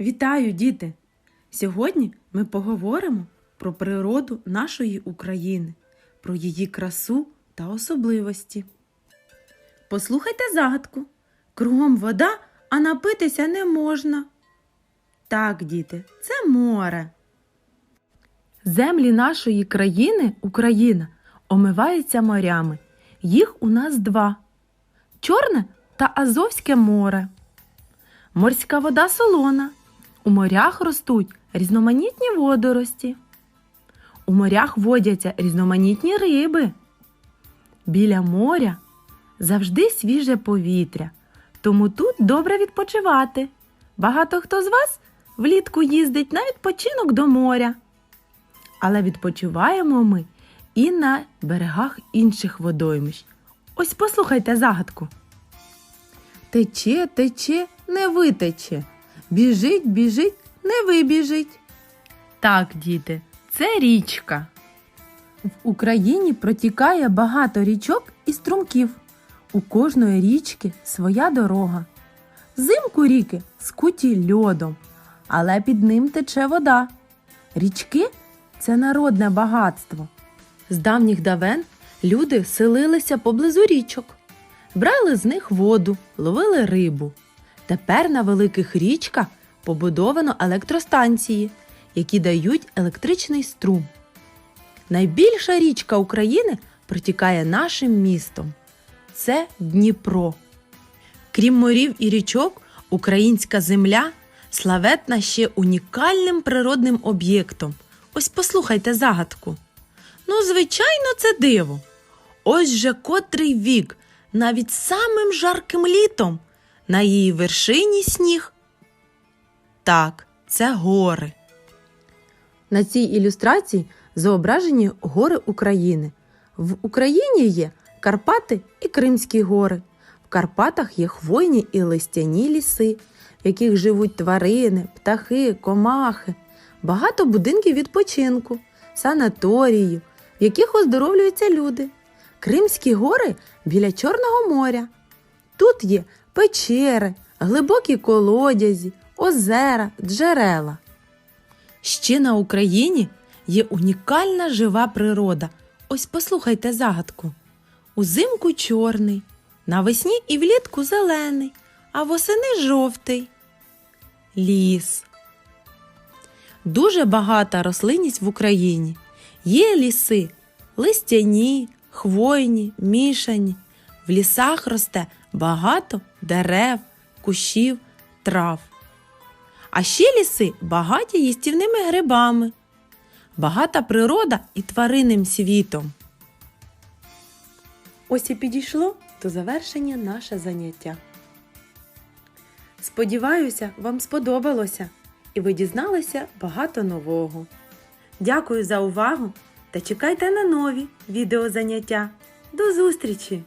Вітаю, діти! Сьогодні ми поговоримо про природу нашої України, про її красу та особливості. Послухайте загадку. Кругом вода, а напитися не можна. Так, діти, це море. Землі нашої країни, Україна, омиваються морями. Їх у нас два: Чорне та Азовське море. Морська вода солона. У морях ростуть різноманітні водорості. У морях водяться різноманітні риби. Біля моря завжди свіже повітря, тому тут добре відпочивати. Багато хто з вас влітку їздить на відпочинок до моря. Але відпочиваємо ми і на берегах інших водоймищ. Ось послухайте загадку. Тече, тече, не витече. Біжить, біжить, не вибіжить. Так, діти, це річка. В Україні протікає багато річок і струмків. У кожної річки своя дорога. Взимку ріки скуті льодом, але під ним тече вода. Річки це народне багатство. З давніх давен люди селилися поблизу річок, брали з них воду, ловили рибу. Тепер на великих річках побудовано електростанції, які дають електричний струм. Найбільша річка України протікає нашим містом. Це Дніпро. Крім морів і річок, українська земля славетна ще унікальним природним об'єктом. Ось послухайте загадку. Ну, звичайно, це диво. Ось же котрий вік, навіть самим жарким літом, на її вершині сніг. Так, це гори. На цій ілюстрації зображені гори України. В Україні є Карпати і Кримські гори. В Карпатах є хвойні і листяні ліси, в яких живуть тварини, птахи, комахи, багато будинків відпочинку, санаторіїв, в яких оздоровлюються люди. Кримські гори біля Чорного моря. Тут є печери, глибокі колодязі, озера, джерела. Ще на Україні є унікальна жива природа. Ось послухайте загадку. Узимку чорний, навесні і влітку зелений, а восени жовтий. Ліс. Дуже багата рослинність в Україні. Є ліси листяні, хвойні, мішані. В лісах росте багато дерев, кущів, трав. А ще ліси багаті їстівними грибами, багата природа і тваринним світом. Ось і підійшло до завершення наше заняття. Сподіваюся, вам сподобалося і ви дізналися багато нового. Дякую за увагу та чекайте на нові відеозаняття. До зустрічі!